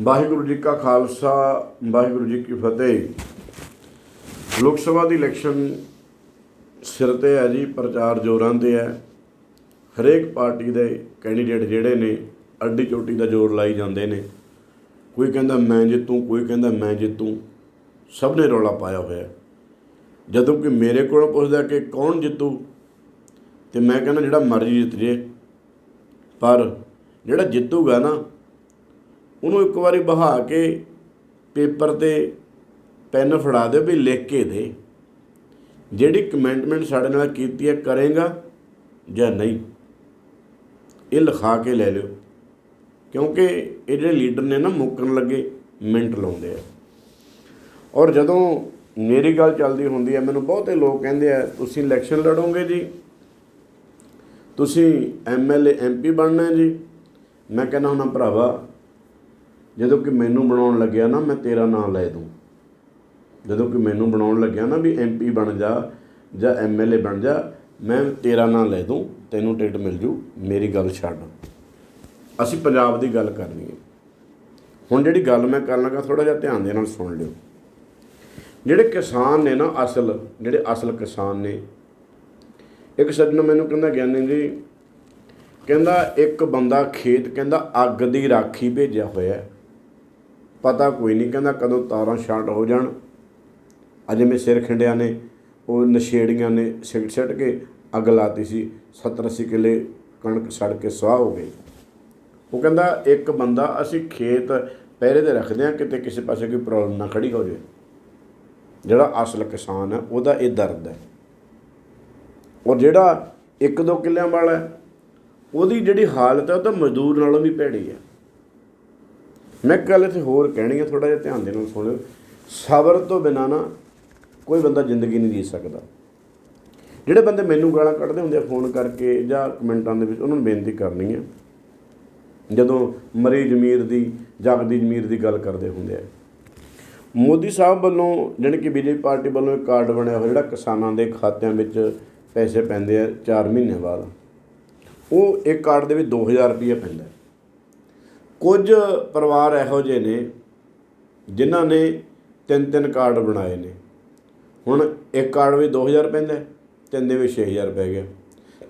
ਵਾਹਿਗੁਰੂ ਜੀ ਕਾ ਖਾਲਸਾ, ਵਾਹਿਗੁਰੂ ਜੀ ਕੀ ਫਤਿਹ। ਲੋਕ ਸਭਾ ਦੀ ਇਲੈਕਸ਼ਨ ਸਿਰ ਤੇ ਹੈ ਜੀ, ਪ੍ਰਚਾਰ ਜ਼ੋਰਾਂ ਤੇ ਹੈ। ਹਰੇਕ ਪਾਰਟੀ ਦੇ ਕੈਂਡੀਡੇਟ ਜਿਹੜੇ ਨੇ, ਅੱਡੀ ਚੋਟੀ ਦਾ ਜ਼ੋਰ ਲਾਈ ਜਾਂਦੇ ਨੇ। ਕੋਈ ਕਹਿੰਦਾ, ਮੈਂ ਜਿੱਤੂ, ਕੋਈ ਕਹਿੰਦਾ, ਮੈਂ ਜਿੱਤੂ, ਸਭ ਨੇ ਰੌਲਾ ਪਾਇਆ ਹੋਇਆ ਜਦੋਂ ਕਿ ਮੇਰੇ ਕੋਲ ਪੁੱਛਦਾ ਕਿ ਕੌਣ ਜਿੱਤੂ, ਤੇ ਮੈਂ ਕਹਿੰਦਾ, ਜਿਹੜਾ ਮਰਜ਼ੀ ਜਿੱਤ ਜੇ। ਪਰ ਜਿਹੜਾ ਜਿੱਤੂਗਾ ਨਾ ਉਹਨੂੰ ਇੱਕ ਵਾਰੀ ਬਹਾ ਕੇ ਪੇਪਰ ਤੇ ਪੈਨ ਫੜਾ ਦਿਓ ਵੀ ਲਿਖ ਕੇ ਦੇ। ਜਿਹੜੀ ਕਮੈਂਟਮੈਂਟ ਸਾਡੇ ਨਾਲ ਕੀਤੀ ਹੈ, ਕਰੇਗਾ ਜਾਂ ਨਹੀਂ, ਇਹ ਲਿਖਾ ਕੇ ਲੈ ਲਿਓ। ਕਿਉਂਕਿ ਇਹ ਜਿਹੜੇ ਲੀਡਰ ਨੇ ਨਾ ਮੁੱਕਣ ਲੱਗੇ, ਮਿੰਟ ਲਾਉਂਦੇ ਆ। ਔਰ ਜਦੋਂ ਮੇਰੀ ਗੱਲ ਚੱਲਦੀ ਹੁੰਦੀ ਹੈ, ਮੈਨੂੰ ਬਹੁਤੇ ਲੋਕ ਕਹਿੰਦੇ ਆ, ਤੁਸੀਂ ਇਲੈਕਸ਼ਨ ਲੜੋਗੇ ਜੀ? ਤੁਸੀਂ ਐਮਐਲਏ ਐਮਪੀ ਬਣਨਾ ਜੀ? ਮੈਂ ਕਹਿੰਦਾ ਹੁੰਦਾ, ਭਰਾਵਾ ਜਦੋਂ ਕਿ ਮੈਨੂੰ ਬਣਾਉਣ ਲੱਗਿਆ ਨਾ, ਮੈਂ ਤੇਰਾ ਨਾਮ ਲੈ ਦੂੰ। ਜਦੋਂ ਕਿ ਮੈਨੂੰ ਬਣਾਉਣ ਲੱਗਿਆ ਨਾ ਵੀ ਐਮਪੀ ਬਣ ਜਾ ਜਾਂ ਐਮਐਲਏ ਬਣ ਜਾ, ਮੈਂ ਤੇਰਾ ਨਾਮ ਲੈ ਦੂੰ, ਤੈਨੂੰ ਟਿਕਟ ਮਿਲ ਜੂ, ਮੇਰੀ ਗੱਲ ਛੱਡ। ਅਸੀਂ ਪੰਜਾਬ ਦੀ ਗੱਲ ਕਰਨੀ ਹੈ। ਹੁਣ ਜਿਹੜੀ ਗੱਲ ਮੈਂ ਕਰਨ ਲੱਗਾ ਥੋੜਾ ਜਿਹਾ ਧਿਆਨ ਦੇ ਨਾਲ ਸੁਣ ਲਿਓ। ਜਿਹੜੇ ਕਿਸਾਨ ਨੇ ਨਾ, ਅਸਲ, ਜਿਹੜੇ ਅਸਲ ਕਿਸਾਨ ਨੇ, ਇੱਕ ਸੱਜਣ ਮੈਨੂੰ ਕਹਿੰਦਾ, ਗਿਆਨੀ ਜੀ, ਕਹਿੰਦਾ ਇੱਕ ਬੰਦਾ ਖੇਤ, ਕਹਿੰਦਾ ਅੱਗ ਦੀ ਰਾਖੀ ਭੇਜਿਆ ਹੋਇਆ ਪਤਾ ਕੋਈ ਨਹੀਂ ਕਹਿੰਦਾ ਕਦੋਂ ਤਾਰਾਂ ਸ਼ਾਰਟ ਹੋ ਜਾਣ। ਅਜੇ ਮੈਂ ਸਿਰ ਖਿੰਡਿਆ ਨੇ, ਉਹ ਨਸ਼ੇੜੀਆਂ ਨੇ ਸਿੱਟ ਸਿੱਟ ਕੇ ਅੱਗ ਲਾਤੀ ਸੀ। 70 80 ਕਿੱਲੇ ਕਣਕ ਸੜ ਕੇ ਸੁਆਹ ਹੋ ਗਈ। ਉਹ ਕਹਿੰਦਾ ਇੱਕ ਬੰਦਾ ਅਸੀਂ ਖੇਤ ਪਹਿਰੇ ਤੇ ਰੱਖਦੇ ਆ ਕਿਤੇ ਕਿਸੇ ਪਾਸੇ ਕੋਈ ਪ੍ਰੋਬਲਮ ਨਾ ਖੜੀ ਹੋ ਜਾਵੇ ਜਿਹੜਾ ਅਸਲ ਕਿਸਾਨ ਹੈ, ਉਹਦਾ ਇਹ ਦਰਦ ਹੈ। ਔਰ ਜਿਹੜਾ ਇੱਕ ਦੋ ਕਿੱਲਿਆਂ ਵਾਲਾ ਉਹਦੀ ਜਿਹੜੀ ਹਾਲਤ ਹੈ, ਉਹ ਤਾਂ ਮਜ਼ਦੂਰ ਨਾਲੋਂ ਵੀ ਭੈੜੀ ਹੈ। ਮੈਂ ਇੱਕ ਗੱਲ ਇੱਥੇ ਹੋਰ ਕਹਿਣੀ ਹੈ ਥੋੜਾ ਜਿਹਾ ਧਿਆਨ ਦੇ ਨਾਲ ਸੁਣਿਓ। ਸਬਰ ਤੋਂ ਬਿਨਾ ਨਾ ਕੋਈ ਬੰਦਾ ਜ਼ਿੰਦਗੀ ਨਹੀਂ ਜੀ ਸਕਦਾ। ਜਿਹੜੇ ਬੰਦੇ ਮੈਨੂੰ ਗਾਲਾਂ ਕੱਢਦੇ ਹੁੰਦੇ ਆ ਫੋਨ ਕਰਕੇ ਜਾਂ ਕਮੈਂਟਾਂ ਦੇ ਵਿੱਚ, ਉਹਨਾਂ ਨੂੰ ਬੇਨਤੀ ਕਰਨੀ ਹੈ ਜਦੋਂ ਮਰੀ ਜ਼ਮੀਰ ਦੀ ਜਗਦੀ ਜ਼ਮੀਰ ਦੀ ਗੱਲ ਕਰਦੇ ਹੁੰਦੇ ਆ। ਮੋਦੀ ਸਾਹਿਬ ਵੱਲੋਂ ਜਾਣੀ ਕਿ ਬੀਜੇਪੀ ਪਾਰਟੀ ਵੱਲੋਂ ਇੱਕ ਕਾਰਡ ਬਣਿਆ ਹੋਇਆ, ਜਿਹੜਾ ਕਿਸਾਨਾਂ ਦੇ ਖਾਤਿਆਂ ਵਿੱਚ ਪੈਸੇ ਪੈਂਦੇ ਆ 4 ਮਹੀਨੇ ਬਾਅਦ। ਉਹ ਇੱਕ ਕਾਰਡ ਦੇ ਵਿੱਚ 2000 ਰੁਪਏ ਪੈਂਦਾ। ਕੁਝ ਪਰਿਵਾਰ ਇਹੋ ਜਿਹੇ ਨੇ ਜਿਨ੍ਹਾਂ ਨੇ ਤਿੰਨ ਤਿੰਨ ਕਾਰਡ ਬਣਾਏ ਨੇ। ਹੁਣ ਇੱਕ ਕਾਰਡ ਵਿੱਚ 2000 ਪੈਂਦਾ ਤਿੰਨ ਦੇ ਵਿੱਚ 6000 ਪੈ ਗਿਆ।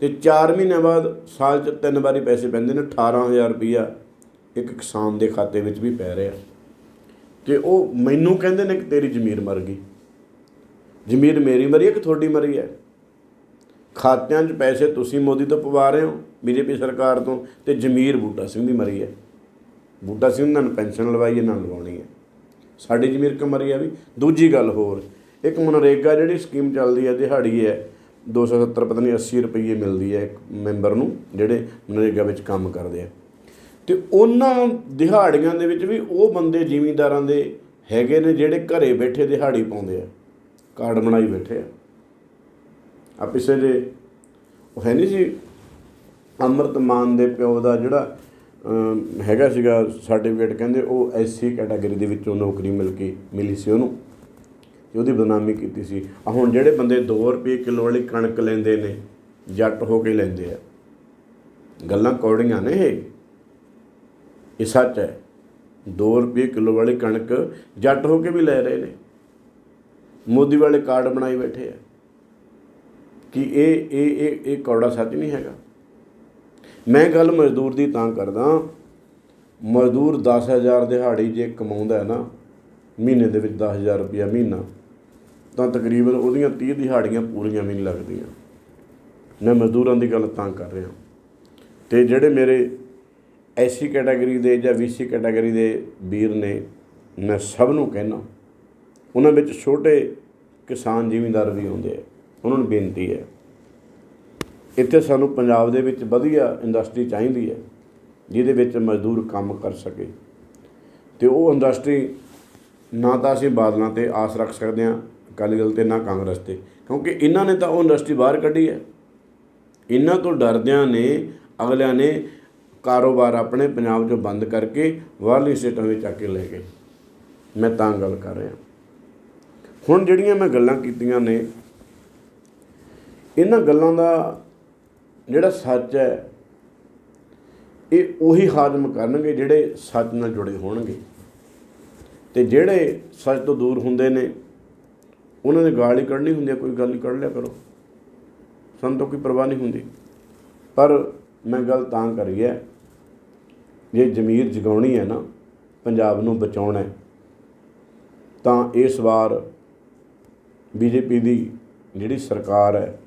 ਤੇ 4 ਮਹੀਨਿਆਂ ਬਾਅਦ ਸਾਲ 'ਚ ਤਿੰਨ ਵਾਰੀ ਪੈਸੇ ਪੈਂਦੇ ਨੇ 18000 ਰੁਪਈਆ ਇੱਕ ਕਿਸਾਨ ਦੇ ਖਾਤੇ ਵਿੱਚ ਵੀ ਪੈ ਰਿਹਾ। ਤੇ ਉਹ ਮੈਨੂੰ ਕਹਿੰਦੇ ਨੇ ਕਿ ਤੇਰੀ ਜ਼ਮੀਰ ਮਰ ਗਈ। ਜ਼ਮੀਰ ਮੇਰੀ ਮਰੀ ਹੈ ਕਿ ਤੁਹਾਡੀ ਮਰੀ ਹੈ? ਖਾਤਿਆਂ 'ਚ ਪੈਸੇ ਤੁਸੀਂ ਮੋਦੀ ਤੋਂ ਪਵਾ ਰਹੇ ਹੋ, ਬੀਜੇਪੀ ਸਰਕਾਰ ਤੋਂ, ਤੇ ਜ਼ਮੀਰ ਬੂਟਾ ਸਿੰਘ ਦੀ ਮਰੀ ਹੈ। ਬੂਟਾ ਸਿੰਘ ਨੂੰ ਪੈਨਸ਼ਨ ਲਵਾਈ ਹੈ ਨਾਲ ਲਵਾਉਣੀ ਹੈ। ਸਾਡੀ ਜ਼ਮੀਰ ਕਮਰੀ ਆ ਵੀ। ਦੂਜੀ ਗੱਲ ਹੋਰ, ਇੱਕ ਮਨਰੇਗਾ ਜਿਹੜੀ ਸਕੀਮ ਚੱਲਦੀ ਹੈ, ਦਿਹਾੜੀ ਹੈ 270 ਪਤਾ ਨਹੀਂ 80 ਰੁਪਏ ਮਿਲਦੀ ਹੈ ਇੱਕ ਮੈਂਬਰ ਨੂੰ, ਜਿਹੜੇ ਮਨਰੇਗਾ ਵਿੱਚ ਕੰਮ ਕਰਦੇ ਆ। ਤੇ ਉਹਨਾਂ ਦਿਹਾੜੀਆਂ ਦੇ ਵਿੱਚ ਵੀ ਉਹ ਬੰਦੇ ਜ਼ਿਮੀਂਦਾਰਾਂ ਦੇ ਹੈਗੇ ਨੇ, ਜਿਹੜੇ ਘਰੇ ਬੈਠੇ ਦਿਹਾੜੀ ਪਾਉਂਦੇ ਆ। ਕਾਰਡ ਬਣਾਈ ਬੈਠੇ ਆ। ਆ ਪਿਛਲੇ ਜੇ, ਉਹ ਹੈ ਨਹੀਂ ਸੀ, ਅੰਮ੍ਰਿਤ ਮਾਨ ਦੇ ਪਿਓ ਦਾ ਜਿਹੜਾ ਹੈਗਾ ਸੀਗਾ ਸਰਟੀਫਿਕੇਟ ਕਹਿੰਦੇ ਉਹ ਐਸਸੀ ਕੈਟਾਗਰੀ ਦੇ ਵਿੱਚੋਂ ਨੌਕਰੀ ਮਿਲ ਕੇ ਮਿਲੀ ਸੀ ਉਹਨੂੰ। ਤੇ ਉਹਦੀ ਬਦਨਾਮੀ ਕੀਤੀ ਸੀ। ਆ ਹੁਣ ਜਿਹੜੇ ਬੰਦੇ 2 ਰੁਪਏ ਕਿਲੋ ਵਾਲੀ ਕਣਕ ਲੈਂਦੇ ਨੇ, ਜੱਟ ਹੋ ਕੇ ਲੈਂਦੇ ਆ। ਗੱਲਾਂ ਕੌੜੀਆਂ ਨੇ ਇਹ। ਇਹ ਸੱਚ ਹੈ। 2 ਰੁਪਏ ਕਿਲੋ ਵਾਲੀ ਕਣਕ ਜੱਟ ਹੋ ਕੇ ਵੀ ਲੈ ਰਹੇ ਨੇ। ਮੋਦੀ ਵਾਲੇ ਕਾਰਡ ਬਣਾਈ ਬੈਠੇ ਆ। ਕਿ ਇਹ ਇਹ ਇਹ ਇਹ ਕੌੜਾ ਸੱਚ ਨਹੀਂ ਹੈਗਾ? ਮੈਂ ਗੱਲ ਮਜ਼ਦੂਰ ਦੀ ਤਾਂ ਕਰਦਾ ਮਜ਼ਦੂਰ 10000 ਦਿਹਾੜੀ ਜੇ ਕਮਾਉਂਦਾ ਹੈ ਨਾ, ਮਹੀਨੇ ਦੇ ਵਿੱਚ 10000 ਰੁਪਇਆ ਮਹੀਨਾ, ਤਾਂ ਤਕਰੀਬਨ ਉਹਦੀਆਂ 30 ਦਿਹਾੜੀਆਂ ਪੂਰੀਆਂ ਵੀ ਨਹੀਂ ਲੱਗਦੀਆਂ। ਮੈਂ ਮਜ਼ਦੂਰਾਂ ਦੀ ਗੱਲ ਤਾਂ ਕਰ ਰਿਹਾ ਤੇ ਜਿਹੜੇ ਮੇਰੇ ਐਸੀ ਕੈਟਾਗਰੀ ਦੇ ਜਾਂ ਵੀਸੀ ਕੈਟਾਗਰੀ ਦੇ ਵੀਰ ਨੇ, ਮੈਂ ਸਭ ਨੂੰ ਕਹਿਣਾ ਉਹਨਾਂ ਵਿੱਚ ਛੋਟੇ ਕਿਸਾਨ ਜ਼ਿਮੀਂਦਾਰ ਵੀ ਹੁੰਦੇ ਆ। ਉਹਨਾਂ ਨੂੰ ਬੇਨਤੀ ਹੈ ਇੱਥੇ ਸਾਨੂੰ ਪੰਜਾਬ ਦੇ ਵਿੱਚ ਵਧੀਆ ਇੰਡਸਟਰੀ ਚਾਹੀਦੀ ਹੈ, ਜਿਹਦੇ ਵਿੱਚ ਮਜ਼ਦੂਰ ਕੰਮ ਕਰ ਸਕੇ। ਤੇ ਉਹ ਇੰਡਸਟਰੀ ਨਾ ਤਾਂ ਅਸੀਂ ਬਾਦਲਾਂ ਤੇ ਆਸ ਰੱਖ ਸਕਦੇ ਹਾਂ, ਅਕਾਲੀ ਦਲ ਤੇ ਨਾ ਕਾਂਗਰਸ ਤੇ, ਕਿਉਂਕਿ ਇਹਨਾਂ ਨੇ ਤਾਂ ਉਹ ਇੰਡਸਟਰੀ ਬਾਹਰ ਕੱਢੀ ਹੈ। ਇਹਨਾਂ ਤੋਂ ਡਰਦਿਆਂ ਨੇ, ਅਗਲਿਆਂ ਨੇ ਕਾਰੋਬਾਰ ਆਪਣੇ ਪੰਜਾਬ 'ਚੋਂ ਬੰਦ ਕਰਕੇ ਬਾਹਰਲੀ ਸਟੇਟਾਂ ਵਿੱਚ ਆ ਕੇ ਲੈ ਗਏ। ਮੈਂ ਤਾਂ ਗੱਲ ਕਰ ਰਿਹਾ। ਹੁਣ ਜਿਹੜੀਆਂ ਮੈਂ ਗੱਲਾਂ ਕੀਤੀਆਂ ਨੇ, ਇਹਨਾਂ ਗੱਲਾਂ ਦਾ ਜਿਹੜਾ ਸੱਚ ਹੈ, ਇਹ ਉਹੀ ਹਾਜ਼ਮ ਕਰਨਗੇ ਜਿਹੜੇ ਸੱਚ ਨਾਲ ਜੁੜੇ ਹੋਣਗੇ। ਤੇ ਜਿਹੜੇ ਸੱਚ ਤੋਂ ਦੂਰ ਹੁੰਦੇ ਨੇ, ਉਹਨਾਂ ਨੇ ਗਾਲ ਹੀ ਕੱਢਣੀ ਹੁੰਦੀ ਹੈ ਕੋਈ ਗੱਲ ਹੀ ਕੱਢ ਲਿਆ ਕਰੋ। ਸਾਨੂੰ ਤਾਂ ਕੋਈ ਪਰਵਾਹ ਨਹੀਂ ਹੁੰਦੀ। ਪਰ ਮੈਂ ਗੱਲ ਤਾਂ ਕਰੀ ਹੈ ਜੇ ਜ਼ਮੀਰ ਜਗਾਉਣੀ ਹੈ ਨਾ, ਪੰਜਾਬ ਨੂੰ ਬਚਾਉਣਾ ਹੈ, ਤਾਂ ਇਸ ਵਾਰ ਬੀਜੇਪੀ ਦੀ ਜਿਹੜੀ ਸਰਕਾਰ ਹੈ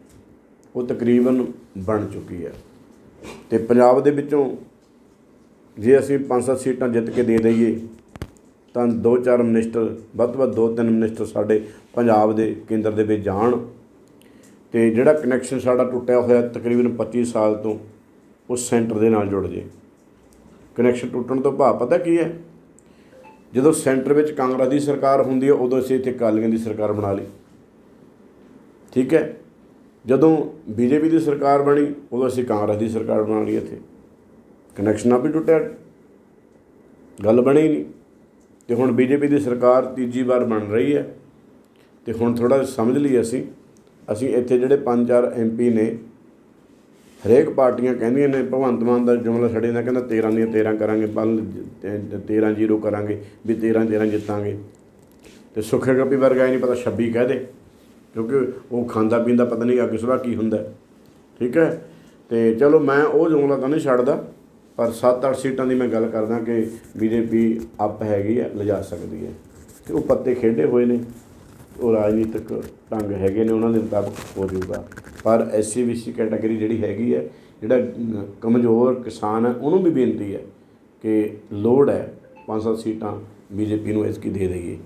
ਉਹ ਤਕਰੀਬਨ ਬਣ ਚੁੱਕੀ ਹੈ। ਤੇ ਪੰਜਾਬ ਦੇ ਵਿੱਚੋਂ ਜੇ ਅਸੀਂ 5-7 ਸੀਟਾਂ ਜਿੱਤ ਕੇ ਦੇ ਦਈਏ, ਤਾਂ ਦੋ ਚਾਰ ਮਿਨਿਸਟਰ ਵੱਧ ਤੋਂ ਵੱਧ ਦੋ ਤਿੰਨ ਮਿਨਿਸਟਰ ਸਾਡੇ ਪੰਜਾਬ ਦੇ ਕੇਂਦਰ ਦੇ ਵਿੱਚ ਜਾਣ। ਤੇ ਜਿਹੜਾ ਕਨੈਕਸ਼ਨ ਸਾਡਾ ਟੁੱਟਿਆ ਹੋਇਆ ਤਕਰੀਬਨ 25 ਸਾਲ ਤੋਂ, ਉਹ ਸੈਂਟਰ ਦੇ ਨਾਲ ਜੁੜ ਜੇ। ਕਨੈਕਸ਼ਨ ਟੁੱਟਣ ਤੋਂ ਭਾਵ ਪਤਾ ਕੀ ਹੈ? ਜਦੋਂ ਸੈਂਟਰ ਵਿੱਚ ਕਾਂਗਰਸ ਦੀ ਸਰਕਾਰ ਹੁੰਦੀ ਹੈ, ਉਦੋਂ ਅਸੀਂ ਇੱਥੇ ਅਕਾਲੀਆਂ ਦੀ ਸਰਕਾਰ ਬਣਾ ਲਈ। ਠੀਕ ਹੈ? ਜਦੋਂ ਬੀਜੇਪੀ ਦੀ ਸਰਕਾਰ ਬਣੀ, ਉਦੋਂ ਅਸੀਂ ਕਾਂਗਰਸ ਦੀ ਸਰਕਾਰ ਬਣਾ ਲਈ ਇੱਥੇ। ਕਨੈਕਸ਼ਨ ਆਪ ਹੀ ਟੁੱਟਿਆ। ਗੱਲ ਬਣੀ ਨਹੀਂ। ਤੇ ਹੁਣ ਬੀਜੇਪੀ ਦੀ ਸਰਕਾਰ ਤੀਜੀ ਵਾਰ ਬਣ ਰਹੀ ਹੈ। ਤੇ ਹੁਣ ਥੋੜਾ ਸਮਝ ਲਈ ਅਸੀਂ। ਅਸੀਂ ਇੱਥੇ ਜਿਹੜੇ ਪੰਜ ਚਾਰ ਐਮਪੀ ਨੇ, ਹਰੇਕ ਪਾਰਟੀਆਂ ਕਹਿੰਦੀਆਂ ਨੇ, ਭਗਵੰਤ ਮਾਨ ਦਾ ਜੁਮਲਾ ਛੜੇ ਨਾ, ਕਹਿੰਦਾ 13 ਦੀਆਂ 13 ਕਰਾਂਗੇ, ਪਲ 13 ਜ਼ੀਰੋ ਕਰਾਂਗੇ, ਵੀ 13 13 ਜਿੱਤਾਂਗੇ। ਤੇ ਸੁਖੇ ਗੱਪੀ ਵਰਗਾ ਨਹੀਂ ਪਤਾ 26 ਕਹਿ ਦੇ। ਕਿਉਂਕਿ ਉਹ ਖਾਂਦਾ ਪੀਂਦਾ ਪਤਾ ਨਹੀਂ ਅੱਗੇ ਸੁਭਾ ਕੀ ਹੁੰਦਾ। ਠੀਕ ਹੈ? ਤੇ ਚਲੋ ਮੈਂ ਉਹ ਜੁਮਲਾ ਤਾਂ ਨਹੀਂ ਛੱਡਦਾ, ਪਰ 7-8 ਸੀਟਾਂ ਦੀ ਮੈਂ ਗੱਲ ਕਰਦਾ ਕਿ ਬੀਜੇਪੀ ਅਪ ਹੈਗੀ ਹੈ ਲਿਜਾ ਸਕਦੀ ਹੈ। ਤੇ ਉਹ ਪੱਤੇ ਖੇਡੇ ਹੋਏ ਨੇ। ਉਹ ਰਾਜਨੀਤਿਕ ਢੰਗ ਹੈਗੇ ਨੇ, ਉਹਨਾਂ ਦੇ ਮੁਤਾਬਕ ਹੋ ਜਾਊਗਾ। ਪਰ ਐਸਸੀ ਬੀਸੀ ਕੈਟਾਗਰੀ ਜਿਹੜੀ ਹੈਗੀ ਹੈ, ਜਿਹੜਾ ਕਮਜ਼ੋਰ ਕਿਸਾਨ ਹੈ, ਉਹਨੂੰ ਵੀ ਬੇਨਤੀ ਹੈ ਕਿ ਲੋੜ ਹੈ ਪੰਜ ਸੱਤ ਸੀਟਾਂ ਬੀਜੇਪੀ ਨੂੰ ਇਸਕੀ ਦੇ ਦੇਈਏ।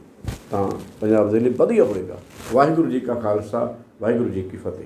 ਤਾਂ ਪੰਜਾਬ ਦੇ ਲਈ ਵਧੀਆ ਹੋਏਗਾ। ਵਾਹਿਗੁਰੂ ਜੀ ਕਾ ਖਾਲਸਾ ਵਾਹਿਗੁਰੂ ਜੀ ਕੀ ਫਤਿਹ।